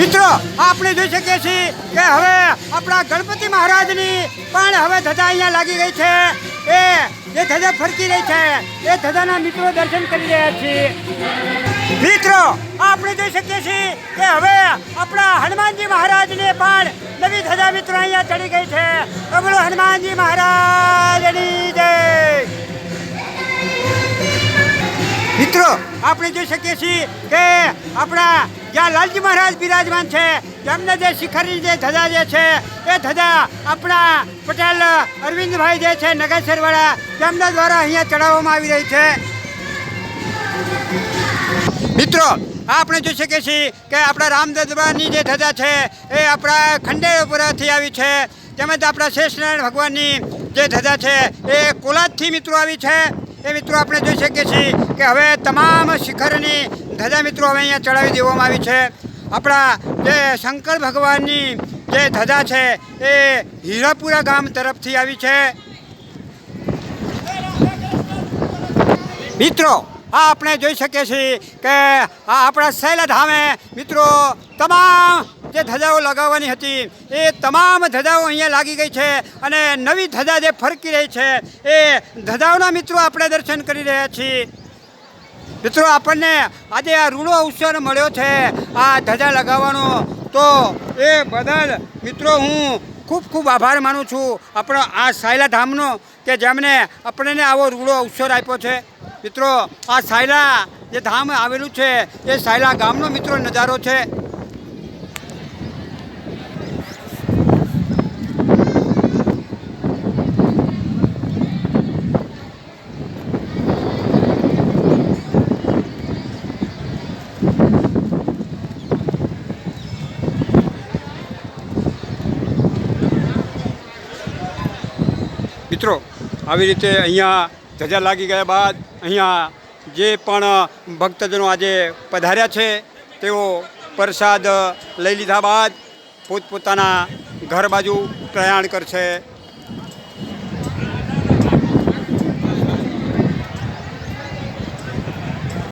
મિત્રો, આપણે જોઈ શકીએ છીએ કે હવે આપણા ગણપતિ મહારાજની પણ હવે ધજા અહીંયા લાગી ગઈ છે. એ જે ધજા ફરકી રહી છે. એ ધજાના મિત્રો દર્શન કરી રહ્યા છીએ. મિત્રો, આપણે જોઈ શકીએ છીએ કે હવે આપણા હનુમાનજી મહારાજને પણ નવી ધજા મિત્રો અહીંયા ચડી ગઈ છે. બોલો, હનુમાનજી મહારાજની મિત્રો આપણે જોઈ શકીએ છીએ કે આપણા જ્યાં લાલજી મહારાજ બિરાજમાન છે તેમને જે શિખરની જે ધજા જે છે એ ધજા આપણા પટેલ અરવિંદભાઈ જે છે નગેશ્વરવાળા તેમના દ્વારા અહીંયા ચડાવવામાં આવી રહી છે. મિત્રો આપણે જોઈ શકીએ છીએ કે આપણા રામ દરબારની જે ધજા છે એ આપણા ખંડેર ઉપરથી આવી છે. તેમજ આપણા શેષનારાયણ ભગવાનની જે ધજા છે એ કોલાદથી મિત્રો આવી છે. એ મિત્રો આપણે જોઈ શકીએ છીએ કે હવે તમામ શિખરની ધજા મિત્રો હવે અહીંયા ચડાવી દેવામાં આવી છે. આપણા જે શંકર ભગવાનની જે ધજા છે એ હીરાપુરા ગામ તરફથી આવી છે. મિત્રો, આ આપણે જોઈ શકીએ છીએ કે આ આપણા શૈલા ધામે મિત્રો તમામ જે ધજાઓ લગાવવાની હતી, એ તમામ ધજાઓ અહીંયા લાગી ગઈ છે અને નવી ધજા જે ફરકી રહી છે, એ ધજાઓના મિત્રો આપણે દર્શન કરી રહ્યા છીએ. મિત્રો, આપણને આજે આ રૂડો અવસર મળ્યો છે, આ ધજા લગાવવાનો. તો એ બદલ મિત્રો, હું ખૂબ ખૂબ આભાર માનું છું આપણો આ સાયલા ધામનો કે જેમણે આપણને આવો રૂડો અવસર આપ્યો છે. મિત્રો, આ સાયલા જે ધામ આવેલું છે, એ સાયલા ગામનો મિત્રો નજારો છે. મિત્રો, આવી રીતે અહીંયા ધજા લાગી ગયા બાદ અહીંયા જે પણ ભક્તજનો આજે પધાર્યા છે, તેઓ પ્રસાદ લઈ લીધા બાદ પોતપોતાના ઘર બાજુ પ્રયાણ કરશે.